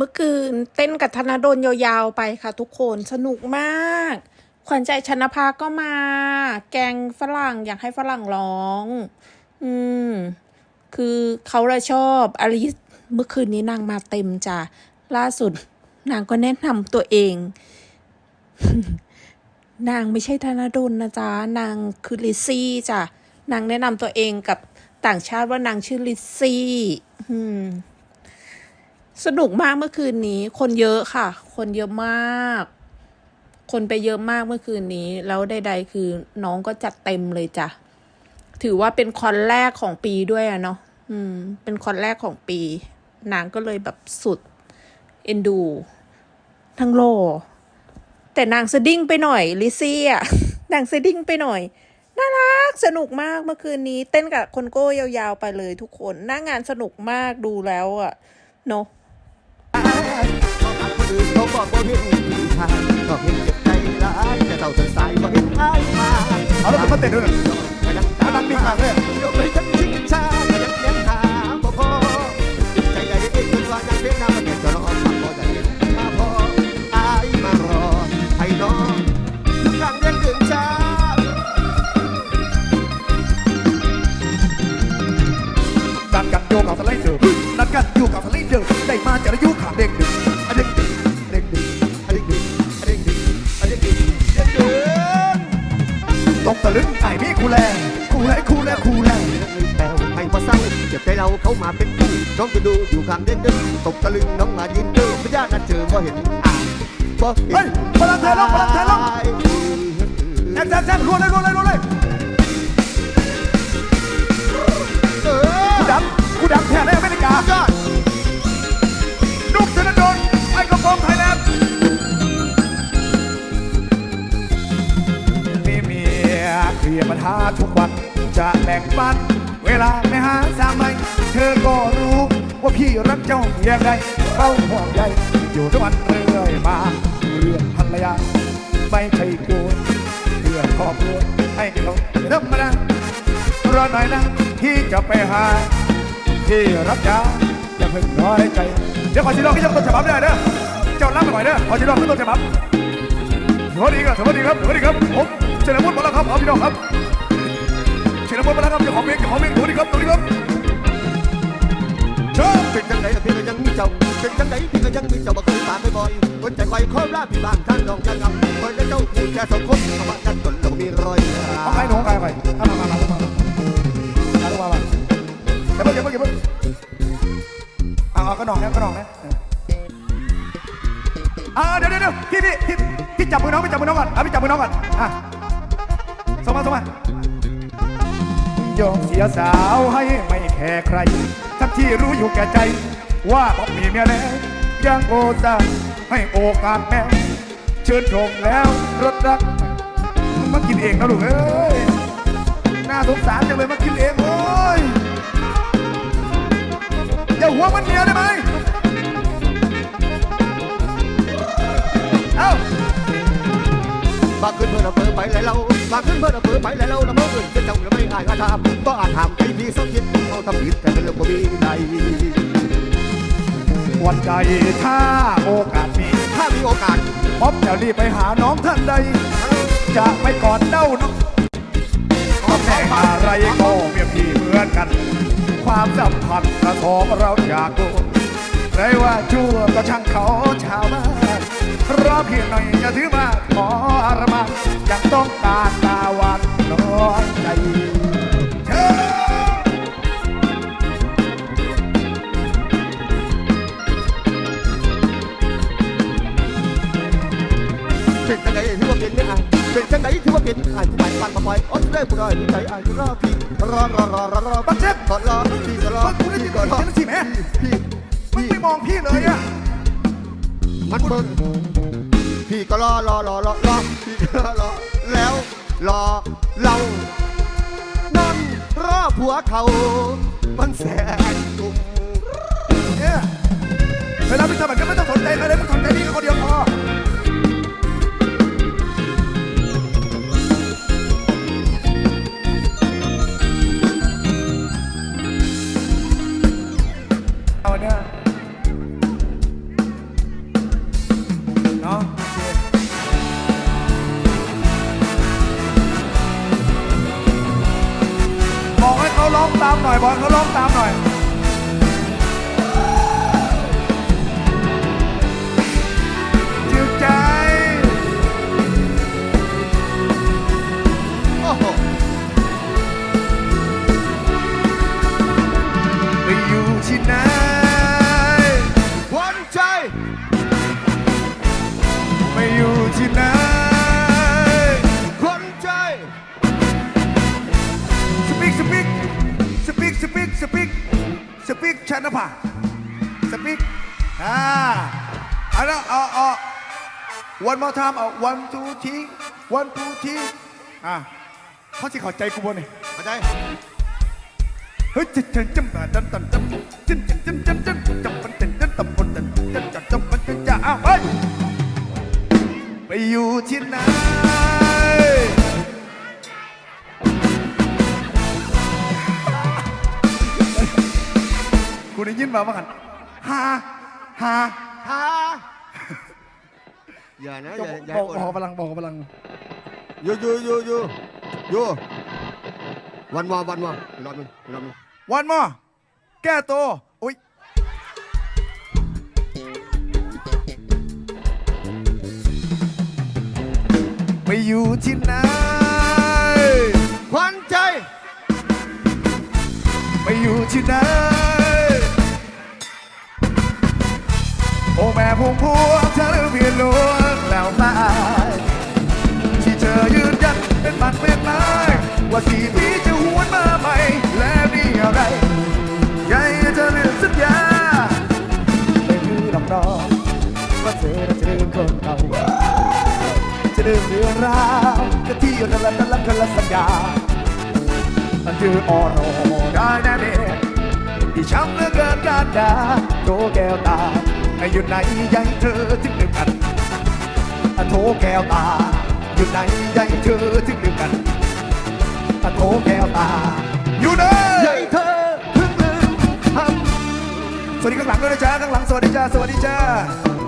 มื่อคืนเต้นกับธนดลยาวๆไปค่ะทุกคนสนุกมาก ขวัญใจชนภาก็มา แกงฝรั่งอยากให้ฝรั่งร้อง อืม คือเขาเลยชอบอลิสเมื่อคืนนี้นางมาเต็มจ้ะล่าสุด นางก็แนะนำตัวเอง นางไม่ใช่ธนดลนะจ๊ะ นางคือลิซี่จ้ะนางแนะนำตัวเองกับต่างชาติว่านางชื่อลิซซี่อืม สนุกมากเมื่อคืนนี้ คนเยอะค่ะ คนเยอะมาก คนไปเยอะมากเมื่อคืนนี้ แล้วใดๆคือน้องก็จัดเต็มเลยจ้ะ ถือว่าเป็นคอนแรกของปีด้วยอะเนาะอืม เป็นคอนแรกของปี นางก็เลยแบบสุด เอ็นดู ทั้งโล แต่นางสะดิ้งไปหน่อย ลิซี่อะนางสะดิ้งไปหน่อยน่ารักสนุกมากเมื่อคืนนี้ เต้นกับคนโก้ยาวๆไปเลยทุกคนหน้างานสนุกมากดูแล้วอะเนาะ คนอื่นเขาบอกว่าเห็นดีทางก็เห็นเจ็บใจร้ายแต่เท่าจนสายก็เห็นอายมาเอาแล้วผมาเต้นด้วยเหรอก็ยังเอานั่งนิ่งมากเลยยกไปทั้งชิงชาก็ยังเลี้ยงขาบ่พอใจใหญ่เองจนว่ายังเพียงน้ำมันเด็ดจะรอฟังบ่ได้มาพออายมารอให้น้องทุกครั้งยังถึงชานัดกันโยกับสไลเดอร์นัดกันอยู่กับสไลเดอร์ได้มาจากอายุขาเด็ก คูแลคูแลคูแลคูแลแปลวให้พอเศร้าเจ็บใจเราเขามาเป็นคู่น้องจะดูอยู่ข้างเด่นดึงตกตะลึงน้องมายืนดูพญานัดเจอบ่เห็นอะบ่เห็นเฮ้ยพลังไทยลงพลังไทยลงแจ็คแจ็คแจ็ครัวเลยรัวเลยรัวเลย ยเคลียร์ปัญหาทุกวัน จะแบ่งปัน เวลาไม่หาสามไม่เธอก็รู้ว่าพี่รักเจ้าเพียงใดเขาห่วงใยอยู่ทุกวันเรื่อยมาเรื่องภรรยาไม่ใช่กูเพื่อครอบครัวให้เขาธรรมดารอหน่อยนะพี่จะไปหา ที่รักจ้าอย่าเพิ่งน้อยใจ เดี๋ยวขอชิลองที่จะต้นฉบับได้เด้อเจ้ารับไปหน่อยเด้อขอชิลองที่ต้นฉบับ สวัสดีครับสวัสดีครับสวัสดีครับผมเชลิมพลมาแล้วครับอาพี่น้องครับเชลิมพลมาแล้วครับเจ้าของเพลงเจ้าของเพลงสวัสดีครับสวัสดีครับเชิญเป็นจังไดล่ะพี่ก็ยังมีเจ้าเป็นจังไดพี่ก็ยังมีเจ้าบ่เคยปากไปบ่อยคนใจคอยคอยลาพี่บ้านท่านน้องจะงำเพิ่นจะเจ้าอยู่แค่สองคนเอามากันจนเรามีรอยเอาใครหนูใครใครเอามามามามามามามาเดี๋ยวเพิ่งเดี๋ยวเพิ่งเดี๋ยวเพิ่งเอาเอาก็น้องแล้ว จับมือน้องพี่จับมือน้องก่อนเอะพี่จับมือน้องก่อนอะส่งมาส่งมายอมเสียสาวให้ไม่แคร์ใคร ทั้งที่รู้อยู่แก่ใจ ว่าผมมีเมียแล้วยังโอตาให้โอกาสแม่เชิญชมแล้วรถรักมึงมากินเองนะลูกเอ้ยน่าสงสารจังเลยมากินเองโอ้ยอย่าหัวมันเมียได้ไหม เพื่อนเอาเปิดไปแล้วเราบางคืนเพื่อนเอาเปิดไปแล้วเราละเมอเอื่นจะเจ้าหรือไม่อายก็ทำก็อาจถามใจพี่สักคิดเขาทำผิดแต่เป็นเรื่องบ่มีใดวันใดถ้าโอกาสมีถ้ามีโอกาสพบจะรีบไปหาน้องท่านใด จะไปกอดเด้าน้องตำแหน่งอะไรก็เมียพี่เหมือนกัน ความสัมพันธ์ระของเราอยากดูใครว่าชั่วก็ช่างเขาชาวบ้านรอเพียงหน่อยจะถือมาขออารมา ยังต้องการตาวานน้อยใจเป็นจังไดที่ว่าเป็นไม่อายเป็นจังไดที่ว่าเป็นอายไปปันมาปล่อยอ๋อได้ผู้น้อยใจไอายรอพี่รอรอรอรอรอบักเจ็บก็รอพี่ก็รอมึงกูได้ยินพี่ก็รอเสียงสิแม่พี่มึงไม่มองพี่เลยอะมันเบิ่ง พี่ก็รอรอรอรอรอพี่ก็รอแล้วรอเรานั่นรอผัวเขา มันแสน หน่อยบอลเขาร้องตามหน่อย ชนะผ่าสปิกอ่าเอาละเอาเอา one more time เอา one two three one two three อะเขาสิเข้าใจกูบ่เนี่ยเข้าใจเฮ้ยจิตจันจัมบาจันตันจัมจินจินจินจันจันจัมปันจันจันตัมปันจันจันจันจัมปันจันจ้าอ้าวเฮ้ยไปอยู่ที่ไหน ยินมาบ้างกันฮ่าฮ่าฮ่าอย่านะอย่าอย่าบอกให้บอกกดพลังบอกพลังอยู่อยู่อยู่อยู่อยู่วันวอวันวออีกรอบหนึงอีกรอบหนึงวันมอแก้ตัวอุ้ยไปอยู่ที่ไหนหวันใจ ไปอยู่ที่ไหน อ้แม่พวงพวงเธอเพียงล้วนแล้วตายที่เธอยืนยันเป็นมันเป็นไม้ว่าสี่ปีจะหวนมาใหม่แล้วนี่อะไรใหญ่เธอลืมสัญญาไม่คือหลอกน้องว่าเธอน่ะจะลืมคนเก่าจะลืมเรื่องราวก็ที่อยู่นั่นแหละนั่นแหละคนสัญญามันคือออโรได้แน่เด็ที่ช้ำเหลือเกินการด่าโทแก้วตา อ้อยู่ไหนยังเธอถึงลืมกันอะโทแก้วตา อยู่ไหนยังเธอถึงลืมกันอะโทแก้วตา อยู่ไหนใหญ่เธอเพิ่งลืมทสวัสดีข้างหลังด้วยนะจ๊ะข้างหลังสวัสดีจ้าสวัสดีจ้าำ